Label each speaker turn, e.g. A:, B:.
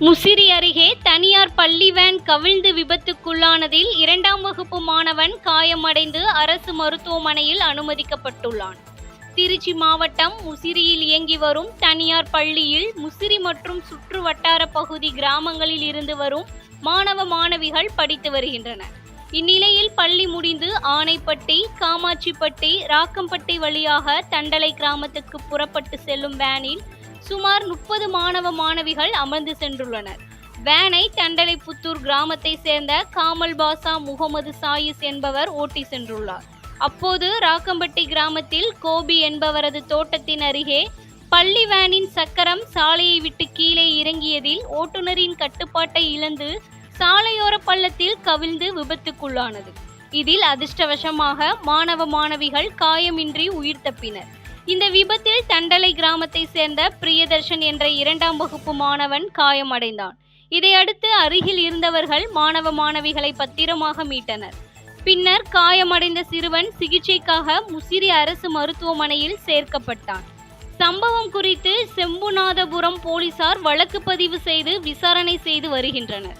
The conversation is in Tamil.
A: முசிறி அருகே தனியார் பள்ளி வேன் கவிழ்ந்து விபத்துக்குள்ளானதில் இரண்டாம் வகுப்பு மாணவன் காயமடைந்து அரசு மருத்துவமனையில் அனுமதிக்கப்பட்டுள்ளான். திருச்சி மாவட்டம் முசிறியில் இயங்கி வரும் தனியார் பள்ளியில் முசிறி மற்றும் சுற்று வட்டார பகுதி கிராமங்களில் இருந்து வரும் மாணவ மாணவிகள் படித்து வருகின்றனர். இந்நிலையில் பள்ளி முடிந்து ஆனைப்பட்டி காமாட்சிப்பட்டி ராக்கம்பட்டி வழியாக தண்டலை கிராமத்துக்கு புறப்பட்டு செல்லும் வேனில் சுமார் முப்பது மாணவ மாணவிகள் அமர்ந்து சென்றுள்ளனர். வேனை தண்டலைப்புத்தூர் கிராமத்தை சேர்ந்த காமல் பாசா முகமது சாயிஸ் என்பவர் ஓட்டி சென்றுள்ளார். அப்போது ராக்கம்பட்டி கிராமத்தில் கோபி என்பவரது தோட்டத்தின் அருகே பள்ளி வேனின் சக்கரம் சாலையை விட்டு கீழே இறங்கியதில் ஓட்டுநரின் கட்டுப்பாட்டை இழந்து சாலையோர பள்ளத்தில் கவிழ்ந்து விபத்துக்குள்ளானது. இதில் அதிர்ஷ்டவசமாக மாணவ மாணவிகள் காயமின்றி உயிர் தப்பினர். இந்த விபத்தில் தண்டலை கிராமத்தை சேர்ந்த பிரியதர்ஷன் என்ற இரண்டாம் வகுப்பு மாணவன் காயமடைந்தான். இதையடுத்து அருகில் இருந்தவர்கள் மாணவ மாணவிகளை பத்திரமாக மீட்டனர். பின்னர் காயமடைந்த சிறுவன் சிகிச்சைக்காக முசிறி அரசு மருத்துவமனையில் சேர்க்கப்பட்டான். சம்பவம் குறித்து செம்புநாதபுரம் போலீசார் வழக்கு பதிவு செய்து விசாரணை செய்து வருகின்றனர்.